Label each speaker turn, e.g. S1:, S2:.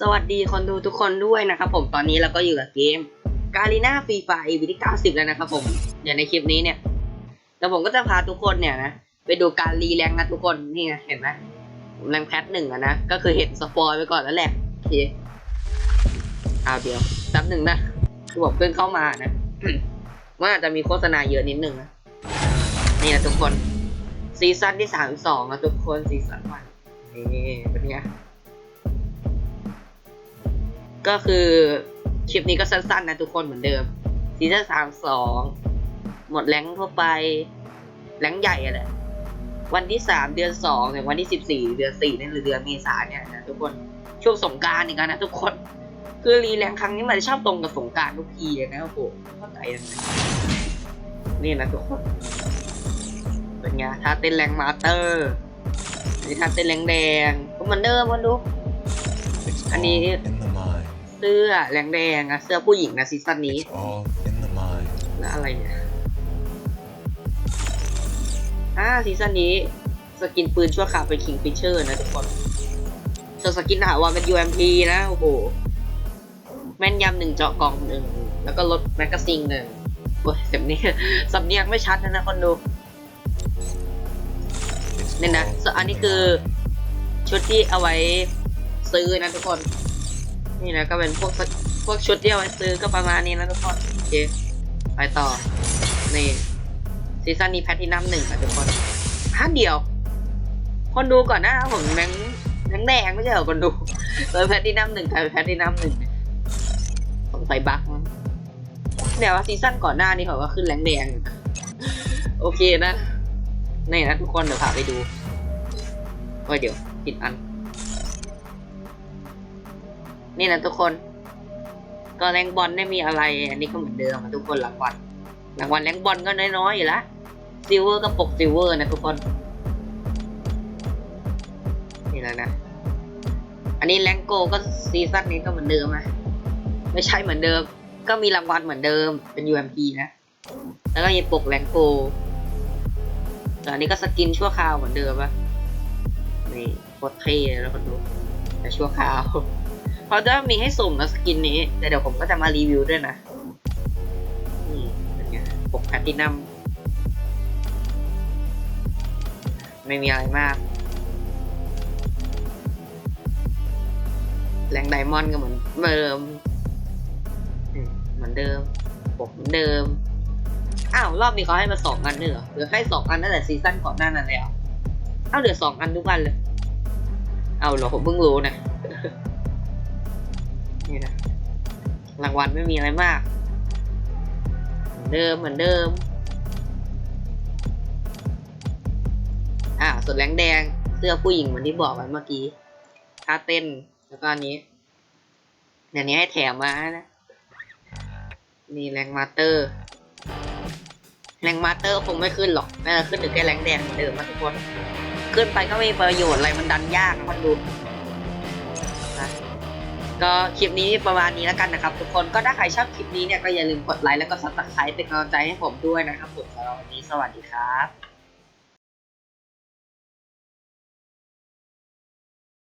S1: สวัสดีคนดูทุกคนด้วยนะครับผมตอนนี้เราก็อยู่กับเกมกาลีนาฟรีไฟวิธี90 แล้วนะครับผมเดี๋ยวในคลิปนี้เนี่ยแต่ผมก็จะพาทุกคนเนี่ยนะไปดูการรีแรงนะทุกคนนี่ไงเห็นไหมผมแรงแพทหนึ่งอะนะก็คือเห็นสปอยไปก่อนแล้วแหละโอเคเอาเดี๋ยวแป๊บหนึ่งนะคือผมเพิ่งเข้ามานะว่าอาจจะมีโฆษณาเยอะนิดนึงนะนี่นะทุกคนซีซั่นที่สามสองนะทุกคนซีซั่นวันนี่เป็นไง ก็คือคลิปนี้ก็สั้นๆนะทุกคนเหมือนเดิมซีซั่นสามสองหมดแรงทั่วไปแรงใหญ่อะแหละวันที่สามเดือนสองเนี่ยวันที่สิบสี่เดือนสี่เนี่ยหรือเดือนเมษาเนี่ยนะทุกคนช่วงสงการอีกนะทุกคน คือรีแรงครั้งนี้มันชอบตรงกับสงการทุกทีนะโอ้โหเข้าใจยังไงนี่นะทุกคนเป็นไงท่าเต้นแรงมาเตอร์นี่ท่าเต้นแรงแดงก็เหมือนเดิมมันดู
S2: It's
S1: I
S2: all
S1: เสื้อแรงแดงอะเสื้อผู้หญิงนะซีซั่นนี้
S2: It's all in the mind.
S1: แล้วอะไรเนี่ยอ่าซีซั่นนี้สกินปืนชั่วคราวเป็นคิงฟิชเชอร์นะทุกคนส่วนสกินถาวรเป็น UMP นะ โอ้โห แม่นยำหนึ่งเจาะกล่องหนึ่ง แล้วก็ลดแมกกาซีนหนึ่งโอ้ยสำเนียงสำเนียงไม่ชัดนะนะคนดู
S2: It's
S1: เนี่ยนะ
S2: all
S1: ส่วนอันนี้คือชุดที่เอาไว้ซื้อนะทุกคน นี่นะก็เป็นพวกพวกชุดที่เอาไว้ซื้อก็ประมาณนี้นะทุกคนโอเคไปต่อนี่ซีซั่นนี้แพทที่นัมหนึ่งค่ะทุกคนฮันเดียว คนดูก่อนน้าผมแบงแบงแดงไม่ใช่เหรอคนดูเลยแพทที่นัมหนึ่งใครแพทที่นัมหนึ่งสงสัยบั๊กเนี่ยว่าซีซั่นก่อนหน้านี่เขาก็ขึ้นแรงแดงโอเคนะนี่นะทุกคนเดี๋ยวพาไปดูโอ้ยเดี๋ยวผิดอัน นี่นะทุกคน ก็แรงบอลได้มีอะไร อันนี้ก็เหมือนเดิมอะทุกคนรางวัลรางวัลแรงบอลก็น้อยๆอยู่ละซิลเวอร์ก็ปกซิลเวอร์นะทุกคน นี่แหละนะ อันนี้แรงโกก็ซีซั่นนี้ก็เหมือนเดิมอะไม่ใช่เหมือนเดิม ก็มีรางวัลเหมือนเดิมเป็น UMP นะ แล้วก็มีปกแรงโกแต่อันนี้ก็สกินชั่วคราวเหมือนเดิมอะนี่โคตรเท่เลยแล้วก็ดูแต่ชั่วคราว เขาจะมีให้สุ่มนะสกินนี้ แต่เดี๋ยวผมก็จะมารีวิวด้วยนะนี่เป็นไงปกแพตินัมไม่มีอะไรมาก แรงไดมอนด์ก็เหมือนเดิมเหมือนเดิมปกเหมือนเดิม อ้าว รอบนี้เขาให้มาสองอันเนี่ยเหรอหรือให้สองอันตั้งแต่ซีซั่นก่อนหน้านั้นแล้วอ้าวเหลือสองอันทุกวันเลย เอาเหรอผมเพิ่งรู้นะ นี่นะรางวัลไม่มีอะไรมาก เหมือนเดิมเหมือนเดิม อ่าส่วนแรงแดงเสื้อผู้หญิงเหมือนที่บอกไว้เมื่อกี้ท่าเต้นแล้วก็อันนี้เดี๋ยวนี้ให้แถมมานะนี่แรงมาเตอร์ แรงมาเตอร์คงไม่ขึ้นหรอกน่าจะขึ้นถึงแค่แรงแดงเหมือนเดิมนะทุกคน ขึ้นไปก็ไม่มีประโยชน์อะไรมันดันยากนะคนดูนะ ก็คลิปนี้ประมาณนี้แล้วกันนะครับ ทุกคนก็ถ้าใครชอบคลิปนี้เนี่ยก็อย่าลืมกดไลค์แล้วก็ซับสไครป์เป็นกำลังใจให้ผมด้วยนะครับผมสำหรับวันนี้สวัสดีครับ